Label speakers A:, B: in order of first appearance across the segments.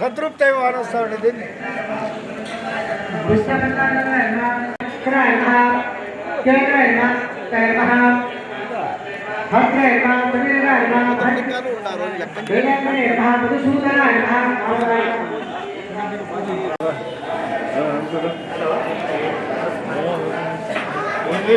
A: ಸಂತೃಪ್ತ ಅನ್ನಿಸ್ತಾವಿದ್ದೀನಿ
B: ಉಂಟು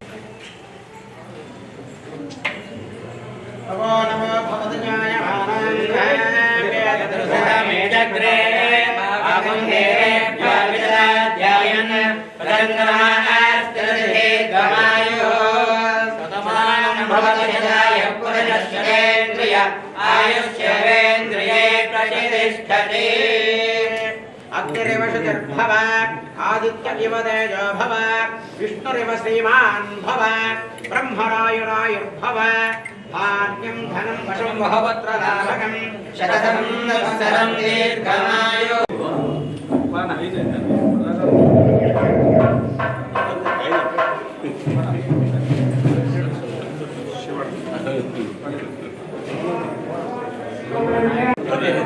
B: प्रतिष्ठते अग्निरिव शुचिर्भव आदित्यमिव तेजो भव विष्णुरिव श्रीमान् भव ब्रह्मरायुरायुर्भव धान्यं धनं वशं वहवत्र लाभकं शततं संवत्सरं दीर्घमायु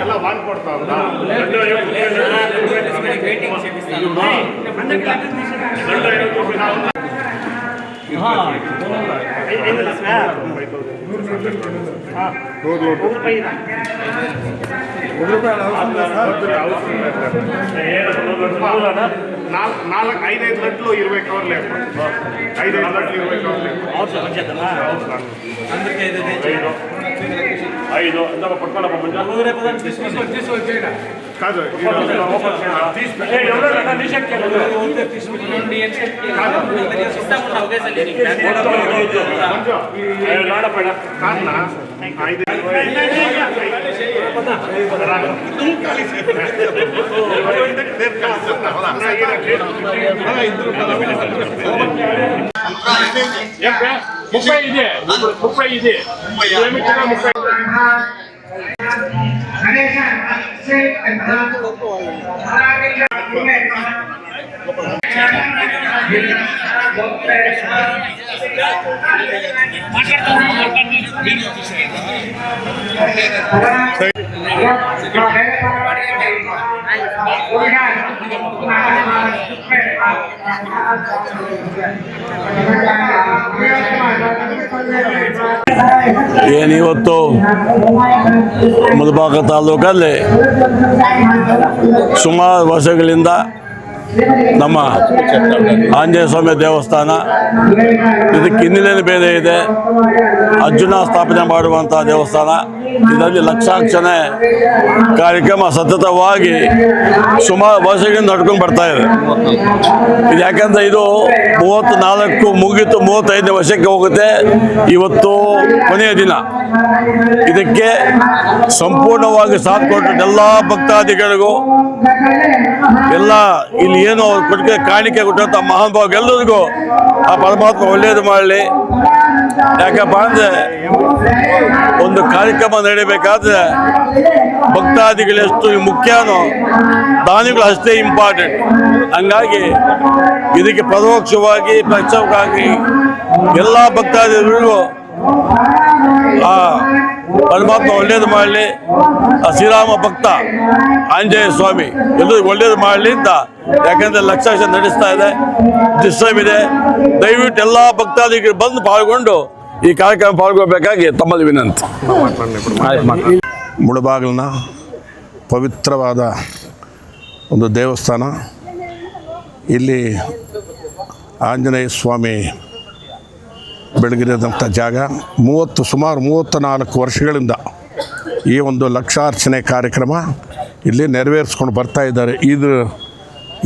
C: ಎಲ್ಲ ಮಾಡ್ಕೊಡ್ತಾ ಉಂಟಾ ನಾಲ್ಕು నాలుగు ఐదు ఐదు లట్లు ఇరవై కవర్లు ఐదు ఐదు లట్లు ఇరవై కవర్లు ఐదు కాదు కాదు ముప్పై ఇది ముప్పై ఇది కిలోమీటర్ ముప్పై గణేశ
D: ಏನಿವತ್ತು ಮುಳಬಾಗ ತಾಲೂಕಲ್ಲಿ ಸುಮಾರು ವರ್ಷಗಳಿಂದ ನಮ್ಮ ಆಂಜನೇಯ ಸ್ವಾಮಿ ದೇವಸ್ಥಾನ. ಇದಕ್ಕೆ ಹಿನ್ನೆಲೆಯಲ್ಲಿ ಬೇರೆ ಇದೆ. ಅರ್ಜುನ ಸ್ಥಾಪನೆ ಮಾಡುವಂಥ ದೇವಸ್ಥಾನ. ಇದರಲ್ಲಿ ಲಕ್ಷಾಕ್ಷಣೆ ಕಾರ್ಯಕ್ರಮ ಸತತವಾಗಿ ಸುಮಾರು ವರ್ಷಗಳಿಂದ ನಡ್ಕೊಂಡು ಬರ್ತಾ ಇದೆ. ಇದು ಯಾಕಂದ್ರೆ ಇದು ಮೂವತ್ತು ನಾಲ್ಕು ಮುಗಿತು ಮೂವತ್ತೈದನೇ ವರ್ಷಕ್ಕೆ ಹೋಗುತ್ತೆ. ಇವತ್ತು ಕೊನೆಯ ದಿನ. ಇದಕ್ಕೆ ಸಂಪೂರ್ಣವಾಗಿ ಸಾಥ್ ಕೊಟ್ಟು ಎಲ್ಲ ಭಕ್ತಾದಿಗಳಿಗೂ ಎಲ್ಲ ಇಲ್ಲಿ ಏನು ಕೊಟ್ಟಿಗೆ ಕಾಣಿಕೆ ಕೊಟ್ಟಂತ ಮಹಾನುಭಾವ ಎಲ್ಲರಿಗೂ ಆ ಪರಮಾತ್ಮ ಒಳ್ಳೇದು ಮಾಡಲಿ. ಯಾಕಪ್ಪ ಅಂದ್ರೆ ಒಂದು ಕಾರ್ಯಕ್ರಮ ನಡೀಬೇಕಾದ್ರೆ ಭಕ್ತಾದಿಗಳು ಎಷ್ಟು ಮುಖ್ಯನೋ ದಾನಿಗಳು ಅಷ್ಟೇ ಇಂಪಾರ್ಟೆಂಟ್ ಹಂಗಾಗಿ ಇದಕ್ಕೆ ಪರೋಕ್ಷವಾಗಿ ಪ್ರತ್ಯಕ್ಷವಾಗಿ ಎಲ್ಲ ಭಕ್ತಾದಿಗಳಿಗೂ ಆ ಪರಮಾತ್ಮ ಒಳ್ಳೇದು ಮಾಡಲಿ. ಶ್ರೀರಾಮ ಭಕ್ತ, ಆಂಜನೇಯ ಸ್ವಾಮಿ ಎಲ್ಲರಿಗೂ ಒಳ್ಳೇದು ಮಾಡಲಿ ಅಂತ. ಯಾಕಂದ್ರೆ ಲಕ್ಷಾಕ್ಷ ನಡೆಸ್ತಾ ಇದೆ. ಡಿಸ್ಟರ್ಬ್ ಇದೆ. ದಯವಿಟ್ಟು ಎಲ್ಲ ಭಕ್ತಾದಿಗಳು ಬಂದು ಪಾಲ್ಗೊಂಡು ಈ ಕಾರ್ಯಕ್ರಮ ಪಾಲ್ಗೊಳ್ಬೇಕಾಗಿ ತಮ್ಮಲ್ಲಿ ವಿನಂತಿ.
E: ಮುಳಬಾಗಿಲಿನ ಪವಿತ್ರವಾದ ಒಂದು ದೇವಸ್ಥಾನ. ಇಲ್ಲಿ ಆಂಜನೇಯ ಸ್ವಾಮಿ ಬೆಳಗಿರೋದಂಥ ಜಾಗ. ಮೂವತ್ತು ಸುಮಾರು ಮೂವತ್ತ ನಾಲ್ಕು ವರ್ಷಗಳಿಂದ ಈ ಒಂದು ಲಕ್ಷಾರ್ಚನೆ ಕಾರ್ಯಕ್ರಮ ಇಲ್ಲಿ ನೆರವೇರಿಸ್ಕೊಂಡು ಬರ್ತಾ ಇದ್ದಾರೆ. ಇದು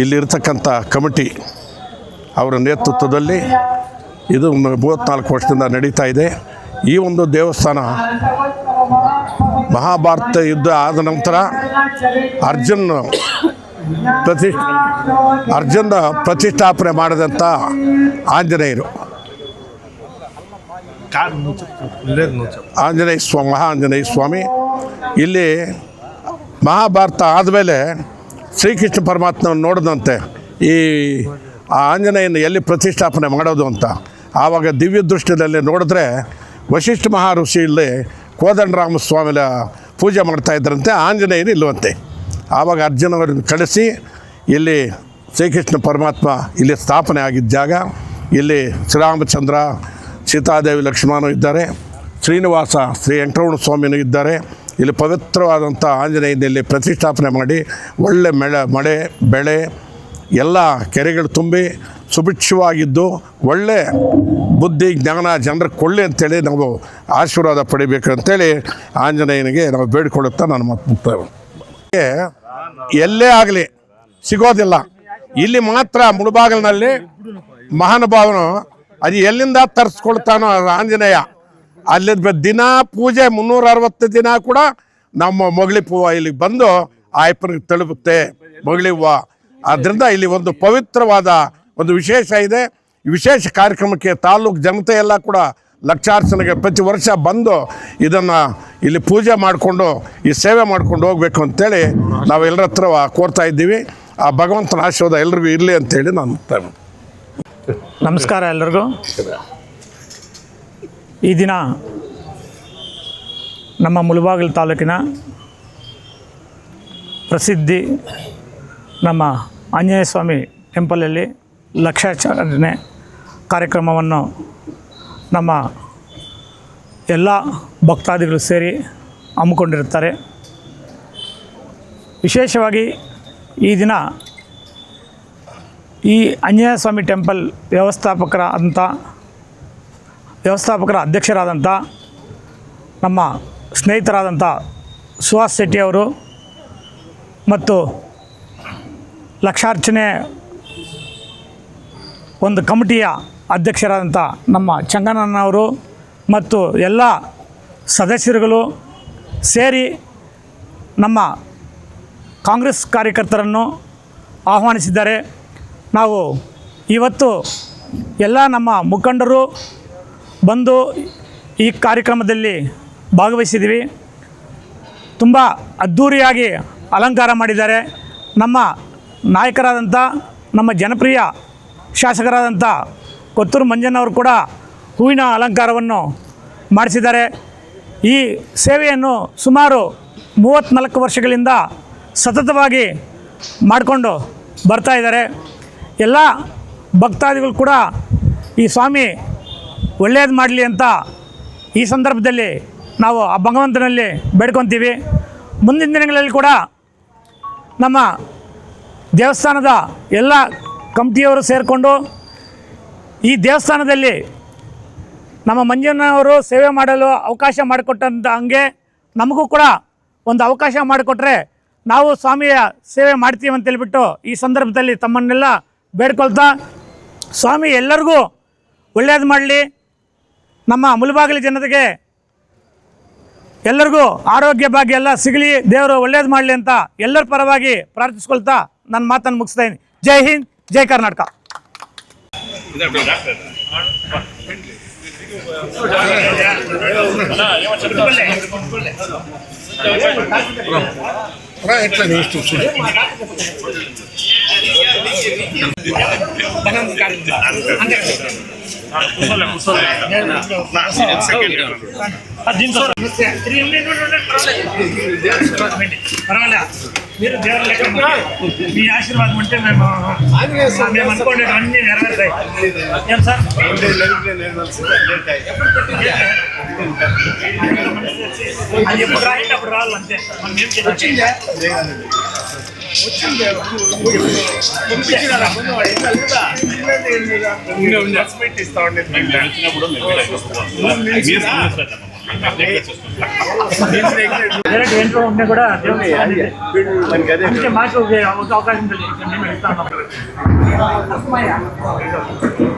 E: ಇಲ್ಲಿರ್ತಕ್ಕಂಥ ಕಮಿಟಿ ಅವರ ನೇತೃತ್ವದಲ್ಲಿ ಇದು ಮೂವತ್ತ್ನಾಲ್ಕು ವರ್ಷದಿಂದ ನಡೀತಾ ಇದೆ. ಈ ಒಂದು ದೇವಸ್ಥಾನ ಮಹಾಭಾರತ ಯುದ್ಧ ಆದ ನಂತರ ಅರ್ಜುನ್ ಪ್ರತಿ ಅರ್ಜುನ ಪ್ರತಿಷ್ಠಾಪನೆ ಮಾಡಿದಂಥ ಆಂಜನೇಯರು. ಆಂಜನೇಯ ಸ್ವಾಮಿ ಮಹಾ ಆಂಜನೇಯ ಸ್ವಾಮಿ ಇಲ್ಲಿ ಮಹಾಭಾರತ ಆದಮೇಲೆ ಶ್ರೀಕೃಷ್ಣ ಪರಮಾತ್ಮನ ನೋಡಿದಂತೆ ಈ ಆ ಆಂಜನೇಯನ ಎಲ್ಲಿ ಪ್ರತಿಷ್ಠಾಪನೆ ಮಾಡೋದು ಅಂತ. ಆವಾಗ ದಿವ್ಯ ದೃಷ್ಟಿಯಲ್ಲಿ ನೋಡಿದ್ರೆ ವಶಿಷ್ಠ ಮಹಾಋಷಿ ಇಲ್ಲಿ ಕೋದಂಡರಾಮ ಸ್ವಾಮಿಲ ಪೂಜೆ ಮಾಡ್ತಾ ಇದ್ರಂತೆ, ಆಂಜನೇಯರು ಇಲ್ಲವಂತೆ. ಆವಾಗ ಅರ್ಜುನವರನ್ನು ಕಳಿಸಿ ಇಲ್ಲಿ ಶ್ರೀಕೃಷ್ಣ ಪರಮಾತ್ಮ ಇಲ್ಲಿ ಸ್ಥಾಪನೆ ಆಗಿದ್ದ ಜಾಗ, ಇಲ್ಲಿ ಶ್ರೀರಾಮಚಂದ್ರ ಸೀತಾದೇವಿ ಲಕ್ಷ್ಮಣನು ಇದ್ದಾರೆ, ಶ್ರೀನಿವಾಸ ಶ್ರೀ ವೆಂಕಟರಮಣ ಸ್ವಾಮಿನೂ ಇದ್ದಾರೆ. ಇಲ್ಲಿ ಪವಿತ್ರವಾದಂಥ ಆಂಜನೇಯನಲ್ಲಿ ಪ್ರತಿಷ್ಠಾಪನೆ ಮಾಡಿ, ಒಳ್ಳೆ ಮಳೆ ಮಳೆ, ಬೆಳೆ, ಎಲ್ಲ ಕೆರೆಗಳು ತುಂಬಿ ಸುಭಿಕ್ಷವಾಗಿದ್ದು ಒಳ್ಳೆ ಬುದ್ಧಿ, ಜ್ಞಾನ ಜನರಿಗೆ ಕೊಳ್ಳಿ ಅಂತೇಳಿ ನಾವು ಆಶೀರ್ವಾದ ಪಡಿಬೇಕು ಅಂತೇಳಿ ಆಂಜನೇಯನಿಗೆ ನಾವು ಬೇಡಿಕೊಳ್ಳುತ್ತಾ ನಾನು ಮತ್ತೆ ಮುಕ್ತಾಯ ಎಲ್ಲೇ ಆಗಲಿ ಸಿಗೋದಿಲ್ಲ. ಇಲ್ಲಿ ಮಾತ್ರ ಮುಳುಬಾಗಿಲಿನಲ್ಲಿ ಮಹಾನುಭಾವನು ಅದು ಎಲ್ಲಿಂದ ತರಿಸ್ಕೊಳ್ತಾನೋ ಆಂಜನೇಯ. ಅಲ್ಲಿ ದಿನ ಪೂಜೆ, ಮುನ್ನೂರ ಅರವತ್ತು ದಿನ ಕೂಡ ನಮ್ಮ ಮೊಗಳಿ ಹೂವು ಇಲ್ಲಿಗೆ ಬಂದು ಆಯಪ್ಪನಿಗೆ ತಲುಪುತ್ತೆ ಮೊಗಳಿ ಹೂವು. ಆದ್ದರಿಂದ ಇಲ್ಲಿ ಒಂದು ಪವಿತ್ರವಾದ ಒಂದು ವಿಶೇಷ ಇದೆ. ವಿಶೇಷ ಕಾರ್ಯಕ್ರಮಕ್ಕೆ ತಾಲೂಕು ಜನತೆ ಎಲ್ಲ ಕೂಡ ಲಕ್ಷಾರ್ಚನೆಗೆ ಪ್ರತಿ ವರ್ಷ ಬಂದು ಇದನ್ನು ಇಲ್ಲಿ ಪೂಜೆ ಮಾಡಿಕೊಂಡು, ಈ ಸೇವೆ ಮಾಡ್ಕೊಂಡು ಹೋಗ್ಬೇಕು ಅಂತೇಳಿ ನಾವು ಎಲ್ಲರ ಹತ್ರ ಕೋರ್ತಾ ಇದ್ದೀವಿ. ಆ ಭಗವಂತನ ಆಶೀರ್ವಾದ ಎಲ್ರಿಗೂ ಇರಲಿ ಅಂತೇಳಿ ನಾನು.
F: ನಮಸ್ಕಾರ ಎಲ್ಲರಿಗೂ ಈ ದಿನ ನಮ್ಮ ಮುಳಬಾಗಿಲು ತಾಲೂಕಿನ ಪ್ರಸಿದ್ಧಿ ನಮ್ಮ ಆಂಜನೇಯ ಸ್ವಾಮಿ ಟೆಂಪಲಲ್ಲಿ ಲಕ್ಷಾಚರಣೆ ಕಾರ್ಯಕ್ರಮವನ್ನು ನಮ್ಮ ಎಲ್ಲ ಭಕ್ತಾದಿಗಳು ಸೇರಿ ಹಮ್ಮಿಕೊಂಡಿರುತ್ತಾರೆ. ವಿಶೇಷವಾಗಿ ಈ ದಿನ ಈ ಆಂಜನೇಯ ಸ್ವಾಮಿ ಟೆಂಪಲ್ ವ್ಯವಸ್ಥಾಪಕರ ಅಂತ, ವ್ಯವಸ್ಥಾಪಕರ ಅಧ್ಯಕ್ಷರಾದಂಥ ನಮ್ಮ ಸ್ನೇಹಿತರಾದಂಥ ಸುಹಾಸ್ ಶೆಟ್ಟಿ ಅವರು ಮತ್ತು ಲಕ್ಷಾರ್ಚನೆ ಒಂದು ಕಮಿಟಿಯ ಅಧ್ಯಕ್ಷರಾದಂಥ ನಮ್ಮ ಚಂಗನನ್ನವರು ಮತ್ತು ಎಲ್ಲ ಸದಸ್ಯರುಗಳು ಸೇರಿ ನಮ್ಮ ಕಾಂಗ್ರೆಸ್ ಕಾರ್ಯಕರ್ತರನ್ನು ಆಹ್ವಾನಿಸಿದ್ದಾರೆ. ನಾವು ಇವತ್ತು ಎಲ್ಲ ನಮ್ಮ ಮುಖಂಡರು ಬಂದು ಈ ಕಾರ್ಯಕ್ರಮದಲ್ಲಿ ಭಾಗವಹಿಸಿದ್ದೀವಿ. ತುಂಬ ಅದ್ಧೂರಿಯಾಗಿ ಅಲಂಕಾರ ಮಾಡಿದ್ದಾರೆ. ನಮ್ಮ ನಾಯಕರಾದಂಥ, ನಮ್ಮ ಜನಪ್ರಿಯ ಶಾಸಕರಾದಂಥ ಕೊತ್ತೂರು ಮಂಜಣ್ಣವರು ಕೂಡ ಹೂವಿನ ಅಲಂಕಾರವನ್ನು ಮಾಡಿಸಿದ್ದಾರೆ. ಈ ಸೇವೆಯನ್ನು ಸುಮಾರು ಮೂವತ್ತ್ನಾಲ್ಕು ವರ್ಷಗಳಿಂದ ಸತತವಾಗಿ ಮಾಡಿಕೊಂಡು ಬರ್ತಾ ಇದ್ದಾರೆ. ಎಲ್ಲ ಭಕ್ತಾದಿಗಳು ಕೂಡ ಈ ಸ್ವಾಮಿ ಒಳ್ಳೆಯದು ಮಾಡಲಿ ಅಂತ ಈ ಸಂದರ್ಭದಲ್ಲಿ ನಾವು ಆ ಭಗವಂತನಲ್ಲಿ ಬೇಡ್ಕೊತೀವಿ. ಮುಂದಿನ ದಿನಗಳಲ್ಲಿ ಕೂಡ ನಮ್ಮ ದೇವಸ್ಥಾನದ ಎಲ್ಲ ಕಮಿಟಿಯವರು ಸೇರಿಕೊಂಡು ಈ ದೇವಸ್ಥಾನದಲ್ಲಿ ನಮ್ಮ ಮಂಜುನವರು ಸೇವೆ ಮಾಡಲು ಅವಕಾಶ ಮಾಡಿಕೊಟ್ಟಂಥ ಹಂಗೆ ನಮಗೂ ಕೂಡ ಒಂದು ಅವಕಾಶ ಮಾಡಿಕೊಟ್ರೆ ನಾವು ಸ್ವಾಮಿಯ ಸೇವೆ ಮಾಡ್ತೀವಿ ಅಂತ ಹೇಳ್ಬಿಟ್ಟು ಈ ಸಂದರ್ಭದಲ್ಲಿ ತಮ್ಮನ್ನೆಲ್ಲ ಬೇಡ್ಕೊಳ್ತಾ ಸ್ವಾಮಿ ಎಲ್ಲರಿಗೂ ಒಳ್ಳೆಯದು ಮಾಡಲಿ ನಮ್ಮ ಮುಲಬಾಗಿಲು ಜನತೆಗೆ ಎಲ್ಲರಿಗೂ ಆರೋಗ್ಯ ಭಾಗ್ಯ ಎಲ್ಲ ಸಿಗಲಿ ದೇವರು ಒಳ್ಳೇದು ಮಾಡಲಿ ಅಂತ ಎಲ್ಲರ ಪರವಾಗಿ ಪ್ರಾರ್ಥಿಸ್ಕೊಳ್ತಾ ನನ್ನ ಮಾತನ್ನು ಮುಗಿಸ್ತಾ ಇದ್ದೀನಿ ಜೈ ಹಿಂದ್ ಜೈ ಕರ್ನಾಟಕ పర్వాలే మీరు దేవుని లెక్క మీ ఆశీర్వాదం ఉంటే మేము మేము అనుకునేవి అన్ని నెరవేరుతాయి ఏం సార్ అది ఎప్పుడు రాయండి అప్పుడు రావాలి అంతే మనం ఏం చేయాలి డైరెక్ట్ ఏంట్లో ఉంటే కూడా దేవుని అంటే మాకు ఒక అవకాశం తెలియదు వెళ్తాం